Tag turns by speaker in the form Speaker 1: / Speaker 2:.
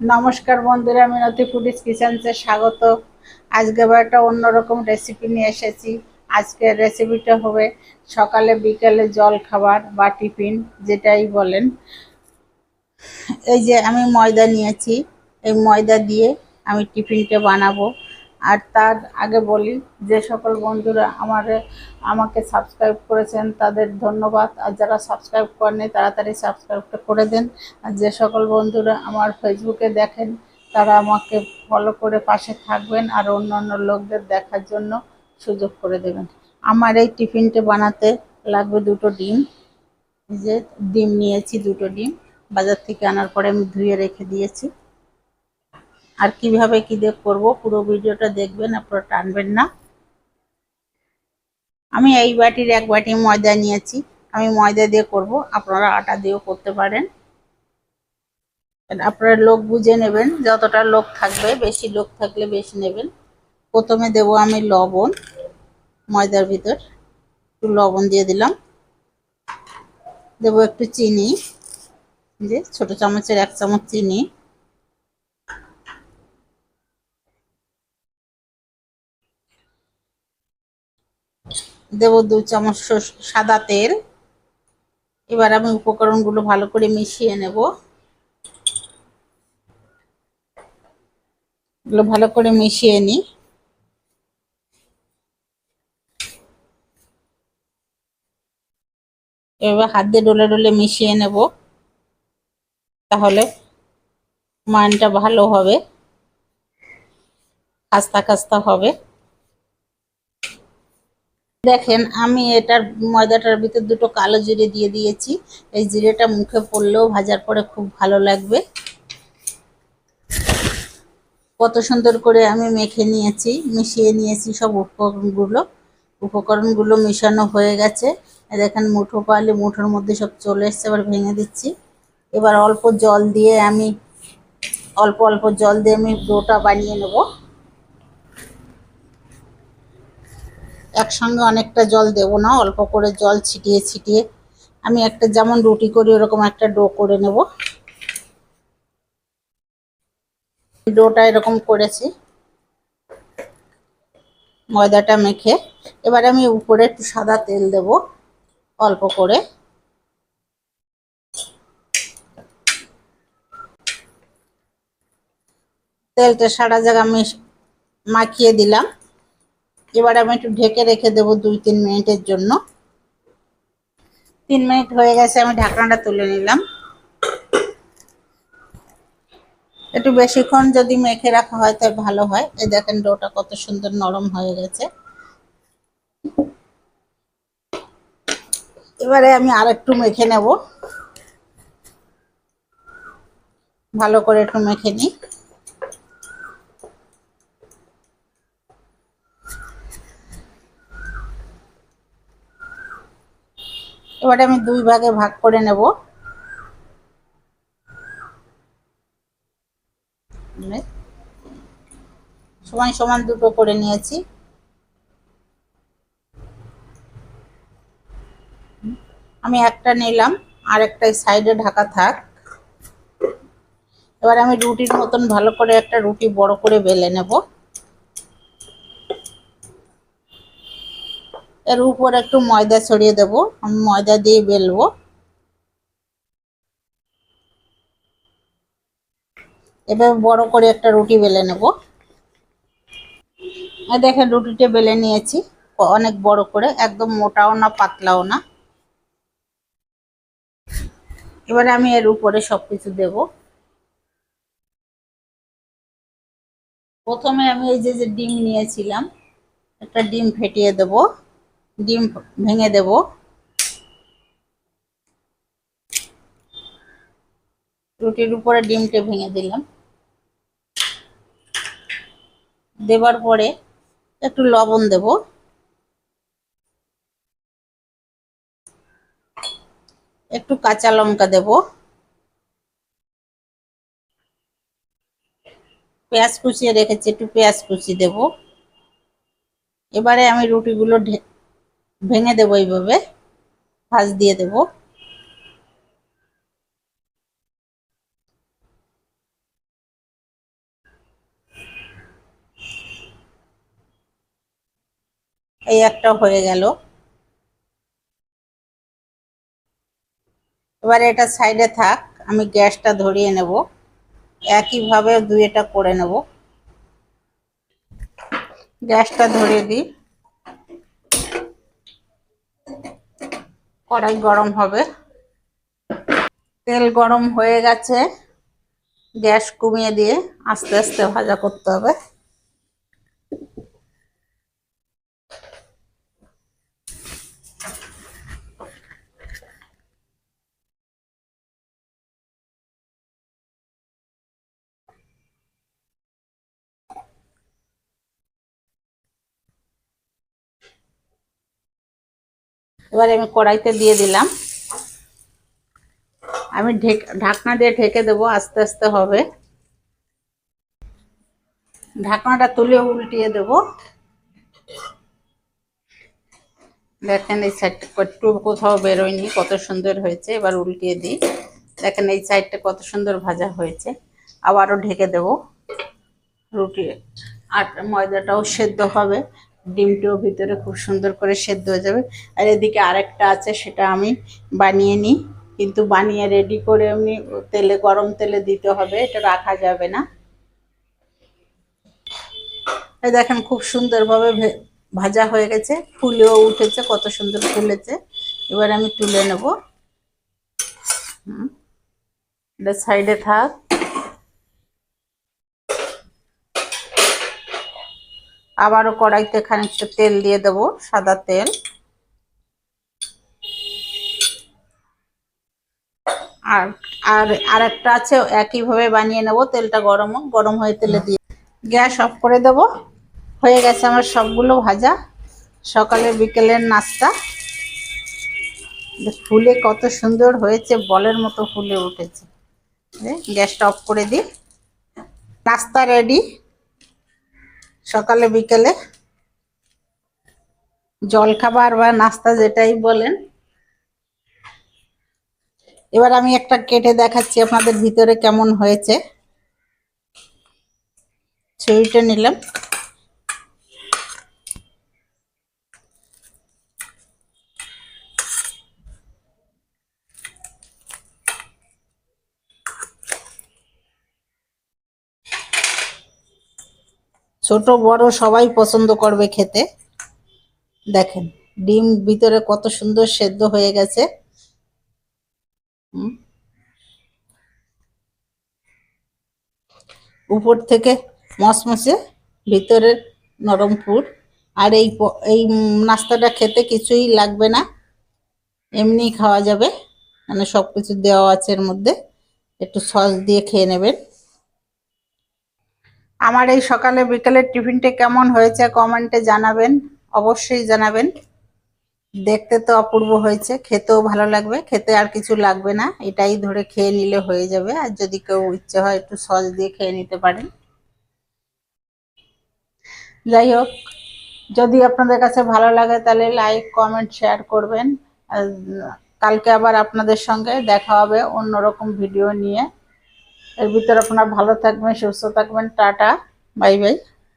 Speaker 1: নমস্কার বন্ধুরা, আমি নথি ফুডিস কিচেন্সে স্বাগত। আজকে আবার একটা অন্যরকম রেসিপি নিয়ে এসেছি। আজকের রেসিপিটা হবে সকালে বিকেলে জল খাবার বা টিফিন, যেটাই বলেন। এই যে আমি ময়দা নিয়েছি, এই ময়দা দিয়ে আমি টিফিনটা বানাবো। আর তার আগে বলি যে সকল বন্ধুরা আমার, আমাকে সাবস্ক্রাইব করেছেন, তাদের ধন্যবাদ। আর যারা সাবস্ক্রাইব করেনি তাড়াতাড়ি সাবস্ক্রাইবটা করে দেন। আর যে সকল বন্ধুরা আমার ফেসবুকে দেখেন, তারা আমাকে ফলো করে পাশে থাকবেন আর অন্য অন্য লোকদের দেখার জন্য সুযোগ করে দেবেন। আমার এই টিফিনটা বানাতে লাগবে দুটো ডিম। যে ডিম নিয়েছি দুটো ডিম। বাজার থেকে আনার পরে আমি ধুয়ে রেখে দিয়েছি। আর কীভাবে কি দিয়ে করব, পুরো ভিডিওটা দেখবেন, আপনারা টানবেন না। আমি এই বাটির এক বাটি ময়দা নিয়েছি, আমি ময়দা দিয়ে করব, আপনারা আটা দিয়েও করতে পারেন। আপনারা লোক বুঝে নেবেন, যতটা লোক থাকবে, বেশি লোক থাকলে বেশি নেবেন। প্রথমে দেব আমি লবণ, ময়দার ভিতর, একটু লবণ দিয়ে দিলাম। দেব একটু চিনি যে ছোট চামচের এক চামচ চিনি। দেব দু চামচ সাদা তেল। এবার আমি উপকরণগুলো ভালো করে মিশিয়ে নেব। এগুলো ভালো করে মিশিয়ে নিই। এবার হাত দিয়ে ডলে ডলে মিশিয়ে নেব। তাহলে মানটা ভালো হবে। খাস্তা খাস্তা হবে। দেখেন, আমি এটার ময়দাটার ভিতর দুটো কালো জিরে দিয়ে দিয়েছি। এই জিরেটা মুখে পড়লেও ভাজার পরে খুব ভালো লাগবে। কত সুন্দর করে আমি মেখে নিয়েছি, মিশিয়ে নিয়েছি সব উপকরণগুলো। উপকরণগুলো মিশানো হয়ে গেছে। দেখেন, মুঠো পালে মুঠোর মধ্যে সব চলে এসছে, এবার ভেঙে দিচ্ছি। এবার অল্প জল দিয়ে আমি, অল্প অল্প জল দিয়ে আমি ডোটা বানিয়ে নেব। একসঙ্গে অনেকটা জল দেব না, অল্প করে জল ছিটিয়ে ছিটিয়ে। আমি একটা যেমন রুটি করি, ওরকম একটা ডো করে নেব। ডোটা এরকম করেছি। ময়দাটা মেখে। এবার আমি উপরে একটু সাদা তেল দেব, অল্প করে। তেলটা সারা জায়গা আমি মাখিয়ে দিলাম। এবার আমি একটু ঢেকে রেখে দেবো দুই, তিন মিনিটের জন্য। তিন মিনিট হয়ে গেছে, আমি ঢাকনাটা তুলে নিলাম। একটু বেশিক্ষণ যদি মেখে রাখা হয় তাই ভালো হয়। এই দেখেন, ডোটা কত সুন্দর নরম হয়ে গেছে। এবারে আমি আর একটু মেখে নেব। ভালো করে একটু মেখে নিই। এবারে আমি দুই ভাগে ভাগ করে নেব। সমান সমান দুটো করে নিয়েছি। আমি একটা নিলাম, আর একটা সাইডে ঢাকা থাক। এবার আমি রুটির মতন ভালো করে একটা রুটি বড় করে বেলে নেব। এর উপর একটু ময়দা ছড়িয়ে দেব। আমি ময়দা দিয়ে বেলবো। এবার বড় করে একটা রুটি বেলে নেব। দেখেন, রুটিটা বেলে নিয়েছি। অনেক বড় করে, একদম মোটাও না, পাতলাও না। এবারে আমি এর উপরে সবকিছু দেব। প্রথমে আমি এই যে যে ডিম নিয়েছিলাম, একটা ডিম ফেটিয়ে দেবো। ডিম ভেঙে দেব। রুটির উপরে ডিমটা ভেঙে দিলাম। দেবার পরে একটু লবণ দেব। একটু কাঁচা লঙ্কা দেব। পেঁয়াজ কুচিয়ে রেখেছি, একটু পেঁয়াজ কুচি দেব। এবারে আমি রুটিগুলো ভেঙে দেবো এইভাবে, ভাজ দিয়ে দেব। এই একটা হয়ে গেল। এবার এটা সাইডে থাক, আমি গ্যাসটা ধরিয়ে নেব। একইভাবে দুই এটা করে নেব। গ্যাসটা ধরিয়ে দিই। কড়াই গরম হবে। তেল গরম হয়ে গেছে। গ্যাস কমিয়ে দিয়ে আস্তে আস্তে ভাজা করতে হবে। এবার আমি কড়াইতে দিয়ে দিলাম। আমি ঢেক, ঢাকনা দিয়ে ঢেকে দেবো, আস্তে আস্তে হবে। ঢাকনাটা তুলে উল্টিয়ে দেব। দেখেন এই সাইডটা একটু কোথাও বেরোয়নি, কত সুন্দর হয়েছে। এবার উল্টিয়ে দিই। দেখেন এই সাইডটা কত সুন্দর ভাজা হয়েছে। আবারও ঢেকে দেব। রুটি আর ময়দাটাও সেদ্ধ হবে। ডিমটাও ভিতরে খুব সুন্দর করে সেদ্ধ হয়ে যাবে। আর এদিকে আরেকটা আছে, সেটা আমি বানিয়ে নিই। কিন্তু বানিয়ে রেডি করে এমনি তেলে, গরম তেলে দিতে হবে, এটা রাখা যাবে না। দেখেন খুব সুন্দরভাবে ভাজা হয়ে গেছে, ফুলেও উঠেছে, কত সুন্দর ফুলেছে। এবার আমি তুলে নেব। এটা সাইডে থাক। আবারও কড়াইতে খানিকটা তেল দিয়ে দেব, সাদা তেল। আর আর আর একটা আছে, একইভাবে বানিয়ে নেব, তেলটা গরম গরম হয়ে তেলে দিয়ে গ্যাস অফ করে দেব। হয়ে গেছে আমার সবগুলো ভাজা। সকালে বিকেলের নাস্তা। ফুলে কত সুন্দর হয়েছে, বলের মতো ফুলে উঠেছে। গ্যাসটা অফ করে দিই। নাস্তা রেডি। সকালে, বিকেলে জল খাবার বা নাস্তা যেটাই বলেন। এবার আমি একটা কেটে দেখাচ্ছি আপনাদের ভিতরে কেমন হয়েছে। ছবিটা নিলাম। ছোট, বড় সবাই পছন্দ করবে খেতে। দেখেন, ডিম ভিতরে কত সুন্দর সেদ্ধ হয়ে গেছে। উপর থেকে মসমসে ভিতরের নরম পুর। আর এই এই নাস্তাটা খেতে কিছুই লাগবে না। এমনি খাওয়া যাবে। মানে সব কিছু দেওয়া আছে এর মধ্যে। একটু সস দিয়ে খেয়ে নেবেন। আমার এই সকালে বিকালের টিফিনটা কেমন হয়েছে কমেন্টে জানাবেন। অবশ্যই জানাবেন। দেখতে তো অপূর্ব হয়েছে, খেতেও ভালো লাগবে, খেতে আর কিছু লাগবে না, এটাই ধরে খেয়ে নিলে হয়ে যাবে। আর যদি কেউ ইচ্ছে হয় একটু সস দিয়ে খেয়ে নিতে পারেন। যাই হোক, যদি আপনাদের কাছে ভালো লাগে তাহলে লাইক, কমেন্ট, শেয়ার করবেন। কালকে আবার আপনাদের সঙ্গে দেখা হবে অন্যরকম ভিডিও নিয়ে। এর ভিতরে আপনারা ভালো থাকবেন সুস্থ থাকবেন টাটা বাই বাই।